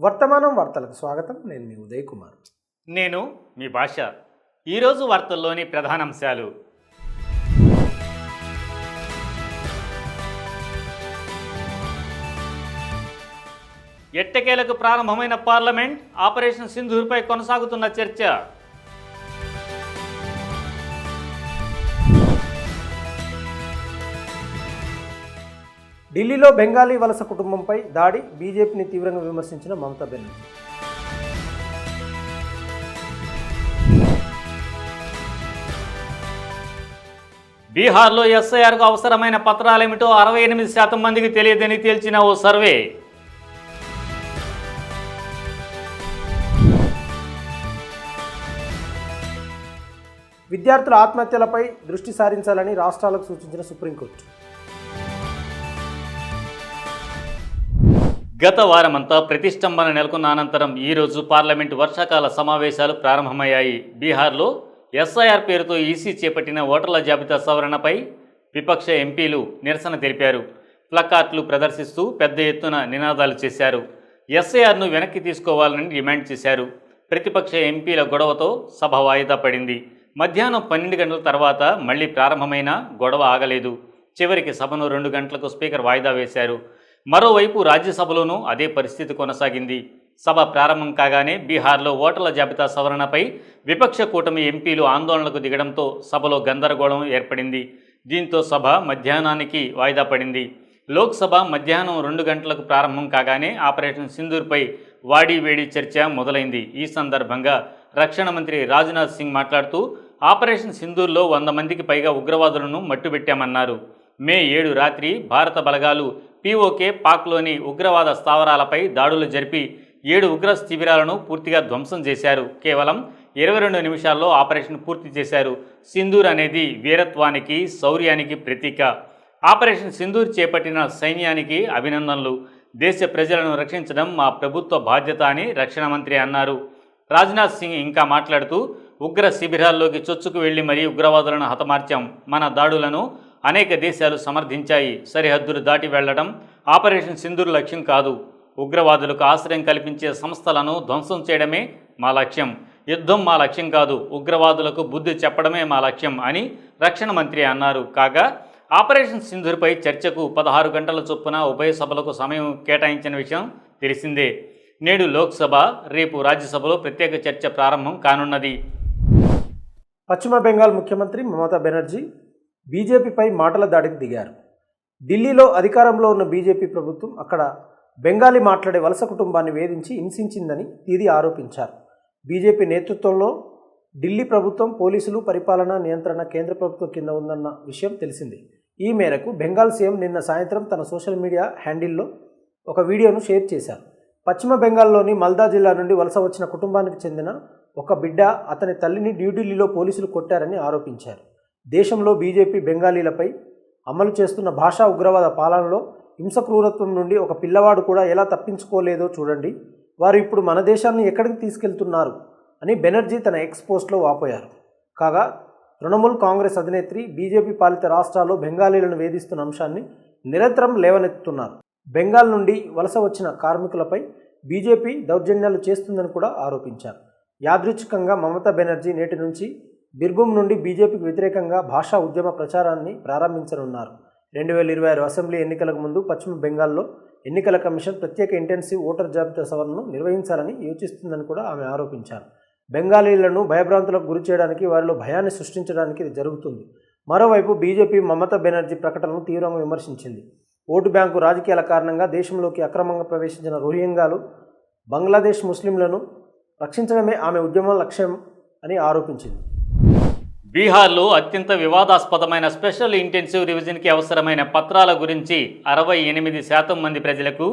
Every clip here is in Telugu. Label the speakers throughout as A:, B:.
A: వర్తమానం వార్తలకు స్వాగతం. నేను మీ ఉదయ్ కుమార్.
B: నేను మీ భాష ఈరోజు వార్తల్లోని ప్రధానాంశాలు. ఎట్టకేలకు ప్రారంభమైన పార్లమెంట్ ఆపరేషన్ సింధూర్పై కొనసాగుతున్న చర్చ.
A: ఢిల్లీలో బెంగాలీ వలస కుటుంబంపై దాడి బీజేపీని తీవ్రంగా విమర్శించిన మమతా బెనర్జీ.
B: బీహార్లో ఎస్ఐఆర్కు అవసరమైన పత్రాలేమిటో అరవై ఎనిమిది శాతం మందికి తెలియదని తేల్చిన ఓ సర్వే.
A: విద్యార్థుల ఆత్మహత్యలపై దృష్టి సారించాలని రాష్ట్రాలకు సూచించిన సుప్రీంకోర్టు.
B: గత వారమంతా ప్రతిష్టంభన నెలకొన్న అనంతరం ఈరోజు పార్లమెంటు వర్షాకాల సమావేశాలు ప్రారంభమయ్యాయి. బీహార్లో ఎస్ఐఆర్ పేరుతో ఈసీ చేపట్టిన ఓటర్ల జాబితా సవరణపై విపక్ష ఎంపీలు నిరసన తెలిపారు. ప్లకార్ట్లు ప్రదర్శిస్తూ పెద్ద ఎత్తున నినాదాలు చేశారు. ఎస్ఐఆర్ను వెనక్కి తీసుకోవాలని డిమాండ్ చేశారు. ప్రతిపక్ష ఎంపీల గొడవతో సభ వాయిదా పడింది. మధ్యాహ్నం పన్నెండు గంటల తర్వాత మళ్ళీ ప్రారంభమైన గొడవ ఆగలేదు. చివరికి సభను రెండు గంటలకు స్పీకర్ వాయిదా వేశారు. మరోవైపు రాజ్యసభలోనూ అదే పరిస్థితి కొనసాగింది. సభ ప్రారంభం కాగానే బీహార్లో ఓటర్ల జాబితా సవరణపై విపక్ష కూటమి ఎంపీలు ఆందోళనకు దిగడంతో సభలో గందరగోళం ఏర్పడింది. దీంతో సభ మధ్యాహ్నానికి వాయిదా పడింది. లోక్సభ మధ్యాహ్నం రెండు గంటలకు ప్రారంభం కాగానే ఆపరేషన్ సింధూర్పై వాడి వేడి చర్చ మొదలైంది. ఈ సందర్భంగా రక్షణ మంత్రి రాజ్నాథ్ సింగ్ మాట్లాడుతూ ఆపరేషన్ సింధూర్లో వంద మందికి పైగా ఉగ్రవాదులను మట్టుబెట్టామన్నారు. మే ఏడు రాత్రి భారత బలగాలు పీఓకే పాక్లోని ఉగ్రవాద స్థావరాలపై దాడులు జరిపి ఏడు ఉగ్ర శిబిరాలను పూర్తిగా ధ్వంసం చేశారు. కేవలం ఇరవై రెండు నిమిషాల్లో ఆపరేషన్ పూర్తి చేశారు. సింధూర్ అనేది వీరత్వానికి శౌర్యానికి ప్రతీక. ఆపరేషన్ సింధూర్ చేపట్టిన సైన్యానికి అభినందనలు. దేశ ప్రజలను రక్షించడం మా ప్రభుత్వ బాధ్యత అని రక్షణ మంత్రి అన్నారు. రాజ్నాథ్ సింగ్ ఇంకా మాట్లాడుతూ ఉగ్ర శిబిరాల్లోకి చొచ్చుకు వెళ్ళి మరీ ఉగ్రవాదులను హతమార్చాం. మన దాడులను అనేక దేశాలు సమర్థించాయి. సరిహద్దులు దాటి వెళ్ళడం ఆపరేషన్ సింధూర్ లక్ష్యం కాదు. ఉగ్రవాదులకు ఆశ్రయం కల్పించే సంస్థలను ధ్వంసం చేయడమే మా లక్ష్యం. యుద్ధం మా లక్ష్యం కాదు. ఉగ్రవాదులకు బుద్ధి చెప్పడమే మా లక్ష్యం అని రక్షణ మంత్రి అన్నారు. కాగా ఆపరేషన్ సింధూర్పై చర్చకు పదహారు గంటల చొప్పున ఉభయ సభలకు సమయం కేటాయించిన విషయం తెలిసిందే. నేడు లోక్సభ రేపు రాజ్యసభలో ప్రత్యేక చర్చ ప్రారంభం కానున్నది.
A: పశ్చిమ బెంగాల్ ముఖ్యమంత్రి మమతా బెనర్జీ బీజేపీపై మాటల దాడికి దిగారు. ఢిల్లీలో అధికారంలో ఉన్న బీజేపీ ప్రభుత్వం అక్కడ బెంగాలీ మాట్లాడే వలస కుటుంబాన్ని వేధించి హింసించిందని తీది ఆరోపించారు. బీజేపీ నేతృత్వంలో ఢిల్లీ ప్రభుత్వం పోలీసులు పరిపాలన నియంత్రణ కేంద్ర ప్రభుత్వం కింద ఉందన్న విషయం తెలిసింది. ఈ మేరకు బెంగాల్ సీఎం నిన్న సాయంత్రం తన సోషల్ మీడియా హ్యాండిల్లో ఒక వీడియోను షేర్ చేశారు. పశ్చిమ బెంగాల్లోని మల్దా జిల్లా నుండి వలస వచ్చిన కుటుంబానికి చెందిన ఒక బిడ్డ అతని తల్లిని న్యూఢిల్లీలో పోలీసులు కొట్టారని ఆరోపించారు. దేశంలో బీజేపీ బెంగాలీలపై అమలు చేస్తున్న భాషా ఉగ్రవాద పాలనలో హింస క్రూరత్వం నుండి ఒక పిల్లవాడు కూడా ఎలా తప్పించుకోలేదో చూడండి. వారు ఇప్పుడు మన దేశాన్ని ఎక్కడికి తీసుకెళ్తున్నారు అని బెనర్జీ తన ఎక్స్ పోస్ట్లో వాపోయారు. కాగా తృణమూల్ కాంగ్రెస్ అధినేత్రి బీజేపీ పాలిత రాష్ట్రాల్లో బెంగాలీలను వేధిస్తున్న అంశాన్ని నిరంతరం లేవనెత్తుతున్నారు. బెంగాల్ నుండి వలస వచ్చిన కార్మికులపై బీజేపీ దౌర్జన్యాలు చేస్తుందని కూడా ఆరోపించారు. యాదృచ్ఛికంగా మమతా బెనర్జీ నేటి నుంచి బిర్భూమ్ నుండి బీజేపీకి వ్యతిరేకంగా భాషా ఉద్యమ ప్రచారాన్ని ప్రారంభించనున్నారు. రెండు వేల ఇరవై ఆరు అసెంబ్లీ ఎన్నికలకు ముందు పశ్చిమ బెంగాల్లో ఎన్నికల కమిషన్ ప్రత్యేక ఇంటెన్సివ్ ఓటర్ జాబితా సవరణను నిర్వహించాలని యోచిస్తుందని కూడా ఆమె ఆరోపించారు. బెంగాలీలను భయభ్రాంతులకు గురి చేయడానికి వారిలో భయాన్ని సృష్టించడానికి ఇది జరుగుతుంది. మరోవైపు బీజేపీ మమతా బెనర్జీ ప్రకటనను తీవ్రంగా విమర్శించింది. ఓటు బ్యాంకు రాజకీయాల కారణంగా దేశంలోకి అక్రమంగా ప్రవేశించిన రోహింగాలు బంగ్లాదేశ్ ముస్లింలను రక్షించడమే ఆమె ఉద్యమం లక్ష్యం అని ఆరోపించింది.
B: బీహార్లో అత్యంత వివాదాస్పదమైన స్పెషల్ ఇంటెన్సివ్ రివిజన్కి అవసరమైన పత్రాల గురించి అరవై ఎనిమిది శాతం మంది ప్రజలకు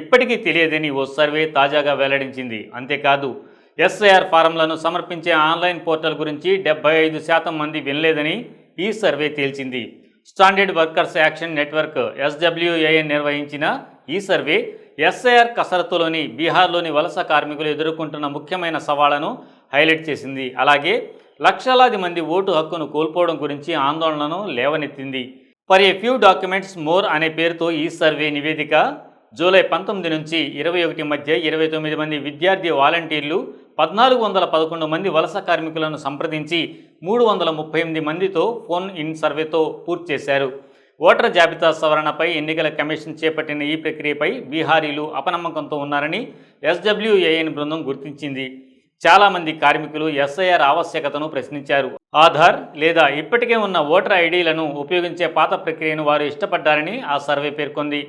B: ఇప్పటికీ తెలియదని ఓ సర్వే తాజాగా వెల్లడించింది. అంతేకాదు ఎస్ఐఆర్ ఫారంలను సమర్పించే ఆన్లైన్ పోర్టల్ గురించి డెబ్బై ఐదు శాతం మంది వినలేదని ఈ survey తేల్చింది. Standard workers action network SWAN నిర్వహించిన ఈ సర్వే ఎస్ఐఆర్ కసరత్తులోని బీహార్లోని వలస కార్మికులు ఎదుర్కొంటున్న ముఖ్యమైన సవాళ్ళను హైలైట్ చేసింది. అలాగే లక్షలాది మంది ఓటు హక్కును కోల్పోవడం గురించి ఆందోళనను లేవనెత్తింది. For a few documents more అనే పేరుతో ఈ సర్వే నివేదిక? జూలై పంతొమ్మిది నుంచి ఇరవై ఒకటి మధ్య ఇరవై తొమ్మిది మంది విద్యార్థి వాలంటీర్లు పద్నాలుగు వందల పదకొండు మంది వలస కార్మికులను సంప్రదించి మూడు వందల ముప్పై ఎనిమిది మందితో ఫోన్ ఇన్ సర్వేతో పూర్తి చేశారు. ఓటర్ జాబితా సవరణపై ఎన్నికల కమిషన్ చేపట్టిన ఈ ప్రక్రియపై బీహారీలు అపనమ్మకంతో ఉన్నారని ఎస్డబ్ల్యూఏఎన్ బృందం గుర్తించింది. చాలామంది కార్మికులు ఎస్ఐఆర్ ఆవశ్యకతను ప్రశ్నించారు. ఆధార్ లేదా ఇప్పటికే ఉన్న ఓటర్ ఐడీలను ఉపయోగించే పాత ప్రక్రియను వారు ఇష్టపడ్డారని ఆ సర్వే పేర్కొంది.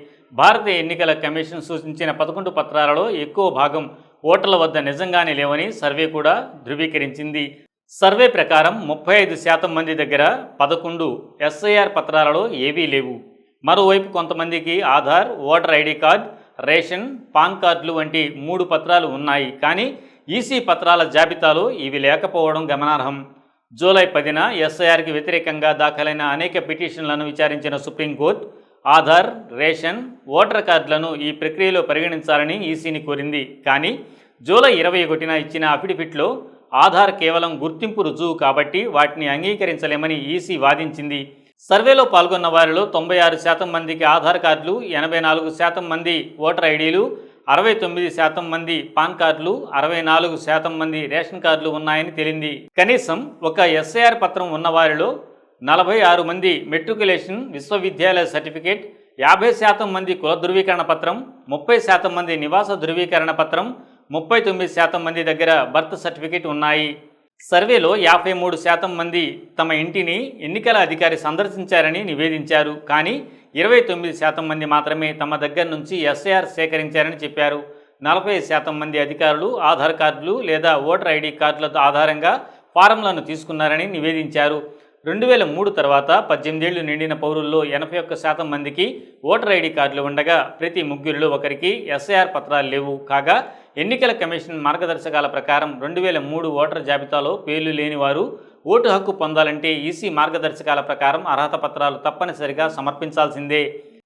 B: భారతీయ ఎన్నికల కమిషన్ సూచించిన పదకొండు పత్రాలలో ఎక్కువ భాగం ఓటర్ల వద్ద నిజంగానే లేవని సర్వే కూడా ధృవీకరించింది. సర్వే ప్రకారం ముప్పై ఐదు శాతం మంది దగ్గర పదకొండు ఎస్ఐఆర్ పత్రాలలో ఏవీ లేవు. మరోవైపు కొంతమందికి Aadhaar voter ID card ration PAN కార్డులు వంటి మూడు పత్రాలు ఉన్నాయి. కానీ ఈసీ పత్రాల జాబితాలో ఇవి లేకపోవడం గమనార్హం. జూలై పదిన ఎస్ఐఆర్కి వ్యతిరేకంగా దాఖలైన అనేక పిటిషన్లను విచారించిన సుప్రీంకోర్టు ఆధార్ రేషన్ ఓటర్ కార్డులను ఈ ప్రక్రియలో పరిగణించాలని ఈసీని కోరింది. కానీ జూలై ఇరవై ఒకటిన ఇచ్చిన అఫిడవిట్లో ఆధార్ కేవలం గుర్తింపు రుజువు కాబట్టి వాటిని అంగీకరించలేమని ఈసీ వాదించింది. సర్వేలో పాల్గొన్న వారిలో తొంభై ఆరు శాతం మందికి ఆధార్ కార్డులు ఎనభై నాలుగు శాతం మంది ఓటర్ ఐడీలు అరవై తొమ్మిది శాతం మంది పాన్ కార్డులు అరవై నాలుగు శాతం మంది రేషన్ కార్డులు ఉన్నాయని తేలింది. కనీసం ఒక ఎస్ఐఆర్ పత్రం ఉన్నవారిలో నలభై ఆరు మంది మెట్రికులేషన్ విశ్వవిద్యాలయ సర్టిఫికేట్ యాభై శాతం మంది కుల ధృవీకరణ పత్రం ముప్పై శాతం మంది నివాస ధృవీకరణ పత్రం ముప్పై తొమ్మిది శాతం మంది దగ్గర బర్త్ సర్టిఫికేట్ ఉన్నాయి. సర్వేలో యాభై మూడు శాతం మంది తమ ఇంటిని ఎన్నికల అధికారి సందర్శించారని నివేదించారు. కానీ ఇరవై తొమ్మిది శాతం మంది మాత్రమే తమ దగ్గర నుంచి ఎస్ఐఆర్ సేకరించారని చెప్పారు. నలభై శాతం మంది అధికారులు ఆధార్ కార్డులు లేదా ఓటర్ ఐడి కార్డుల ఆధారంగా ఫారంలను తీసుకున్నారని నివేదించారు. రెండు వేల మూడు తర్వాత పద్దెనిమిదేళ్ళు నిండిన పౌరుల్లో ఎనభై ఒక్క శాతం మందికి ఓటర్ ఐడి కార్డులు ఉండగా ప్రతి ముగ్గురిలో ఒకరికి ఎస్ఐఆర్ పత్రాలు లేవు. కాగా ఎన్నికల కమిషన్ మార్గదర్శకాల ప్రకారం రెండు వేల మూడు ఓటర్ జాబితాలో పేర్లు లేని వారు ఓటు హక్కు పొందాలంటే ఈసీ మార్గదర్శకాల ప్రకారం అర్హత పత్రాలు తప్పనిసరిగా సమర్పించాల్సిందే.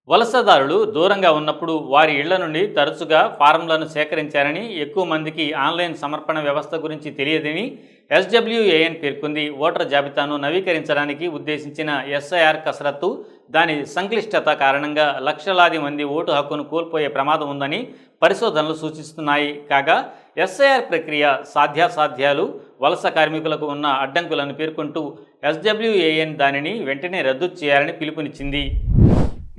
B: వలసదారులు దూరంగా ఉన్నప్పుడు వారి ఇళ్ళ నుండి తరచుగా ఫారంలను సేకరించారని ఎక్కువ మందికి ఆన్లైన్ సమర్పణ వ్యవస్థ గురించి తెలియదని ఎస్డబ్ల్యూఏఎన్ పేర్కొంది. ఓటర్ జాబితాను నవీకరించడానికి ఉద్దేశించిన ఎస్ఐఆర్ కసరత్తు దాని సంక్లిష్టత కారణంగా లక్షలాది మంది ఓటు హక్కును కోల్పోయే ప్రమాదం ఉందని పరిశోధనలు సూచిస్తున్నాయి. కాగా ఎస్ఐఆర్ ప్రక్రియ సాధ్యాసాధ్యాలు వలస కార్మికులకు ఉన్న అడ్డంకులను పేర్కొంటూ ఎస్డబ్ల్యూఏఎన్ దానిని వెంటనే రద్దు చేయాలని పిలుపునిచ్చింది.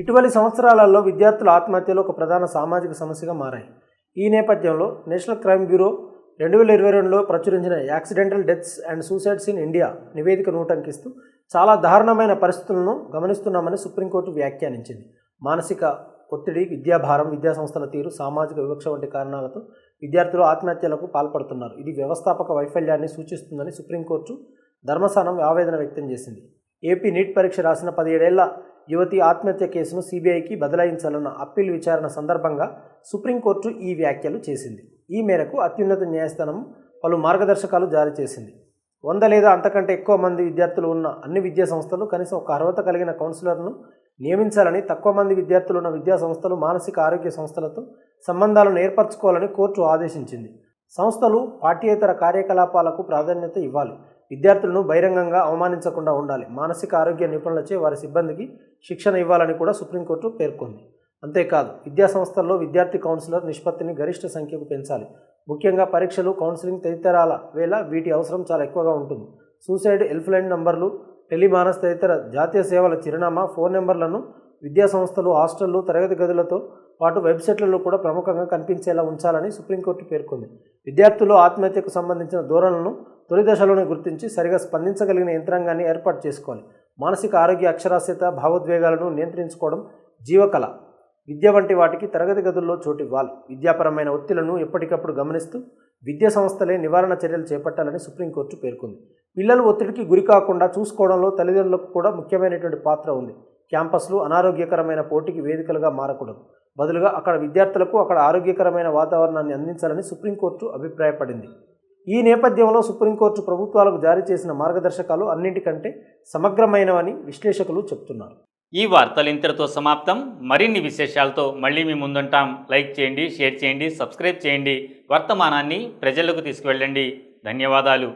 A: ఇటీవలి సంవత్సరాలలో విద్యార్థుల ఆత్మహత్యలు ఒక ప్రధాన సామాజిక సమస్యగా మారాయి. ఈ నేపథ్యంలో నేషనల్ క్రైమ్ బ్యూరో రెండు వేల ఇరవై రెండులో ప్రచురించిన accidental deaths and suicides in India నివేదికను నూటంకిస్తూ చాలా దారుణమైన పరిస్థితులను గమనిస్తున్నామని సుప్రీంకోర్టు వ్యాఖ్యానించింది. మానసిక ఒత్తిడి విద్యాభారం విద్యాసంస్థల తీరు సామాజిక వివక్ష వంటి కారణాలతో విద్యార్థులు ఆత్మహత్యలకు పాల్పడుతున్నారు. ఇది వ్యవస్థాపక వైఫల్యాన్ని సూచిస్తుందని సుప్రీంకోర్టు ధర్మస్థానం ఆవేదన వ్యక్తం చేసింది. ఏపీ నీట్ పరీక్ష రాసిన పదిహేడేళ్ళ యువతి ఆత్మహత్య కేసును సిబిఐకి బదలాయించాలన్న అప్పీల్ విచారణ సందర్భంగా సుప్రీంకోర్టు ఈ వ్యాఖ్యలు చేసింది. ఈ మేరకు అత్యున్నత న్యాయస్థానం పలు మార్గదర్శకాలు జారీ చేసింది. వంద లేదా అంతకంటే ఎక్కువ మంది విద్యార్థులు ఉన్న అన్ని విద్యా సంస్థలు కనీసం ఒక అర్హత కలిగిన కౌన్సిలర్ను నియమించాలని తక్కువ మంది విద్యార్థులు ఉన్న విద్యా సంస్థలు మానసిక ఆరోగ్య సంస్థలతో సంబంధాలను ఏర్పరచుకోవాలని కోర్టు ఆదేశించింది. సంస్థలు పాఠ్యేతర కార్యకలాపాలకు ప్రాధాన్యత ఇవ్వాలి. విద్యార్థులను బహిరంగంగా అవమానించకుండా ఉండాలి. మానసిక ఆరోగ్య నిపుణులచే వారి సిబ్బందికి శిక్షణ ఇవ్వాలని కూడా సుప్రీంకోర్టు పేర్కొంది. అంతేకాదు విద్యా సంస్థల్లో విద్యార్థి కౌన్సిలర్ నిష్పత్తిని గరిష్ట సంఖ్యకు పెంచాలి. ముఖ్యంగా పరీక్షలు కౌన్సిలింగ్ తదితరాల వేళ వీటి అవసరం చాలా ఎక్కువగా ఉంటుంది. సూసైడ్ హెల్ప్లైన్ నంబర్లు టెలిమానస్ తదితర జాతీయ సేవల చిరునామా ఫోన్ నెంబర్లను విద్యా సంస్థలు హాస్టళ్ళు తరగతి గదులతో పాటు వెబ్సైట్లలో కూడా ప్రముఖంగా కనిపించేలా ఉంచాలని సుప్రీంకోర్టు పేర్కొంది. విద్యార్థులు ఆత్మహత్యకు సంబంధించిన ధోరణులను తొలి దశలోనే గుర్తించి సరిగా స్పందించగలిగిన యంత్రాంగాన్ని ఏర్పాటు చేసుకోవాలి. మానసిక ఆరోగ్య అక్షరాస్యత భావోద్వేగాలను నియంత్రించుకోవడం జీవకళ. విద్య వంటి వాటికి తరగతి గదుల్లో చోటు ఇవ్వాలి విద్యాపరమైన ఒత్తిళ్ళను ఎప్పటికప్పుడు గమనిస్తూ విద్యా సంస్థలే నివారణ చర్యలు చేపట్టాలని సుప్రీంకోర్టు పేర్కొంది. పిల్లలు ఒత్తిడికి గురి కాకుండా చూసుకోవడంలో తల్లిదండ్రులకు కూడా ముఖ్యమైనటువంటి పాత్ర ఉంది. క్యాంపస్లు అనారోగ్యకరమైన పోటీకి వేదికలుగా మారకూడదు. బదులుగా అక్కడ విద్యార్థులకు అక్కడ ఆరోగ్యకరమైన వాతావరణాన్ని అందించాలని సుప్రీంకోర్టు అభిప్రాయపడింది. ఈ నేపథ్యంలో సుప్రీంకోర్టు ప్రభుత్వాలకు జారీ చేసిన మార్గదర్శకాలు అన్నింటికంటే సమగ్రమైనవని విశ్లేషకులు చెప్తున్నారు.
B: ఈ వార్తలు ఇంతటితో సమాప్తం. మరిన్ని విశేషాలతో మళ్ళీ మీ ముందుంటాం. లైక్ చేయండి షేర్ చేయండి సబ్స్క్రైబ్ చేయండి. వర్తమానాన్ని ప్రజలకు తీసుకువెళ్ళండి. ధన్యవాదాలు.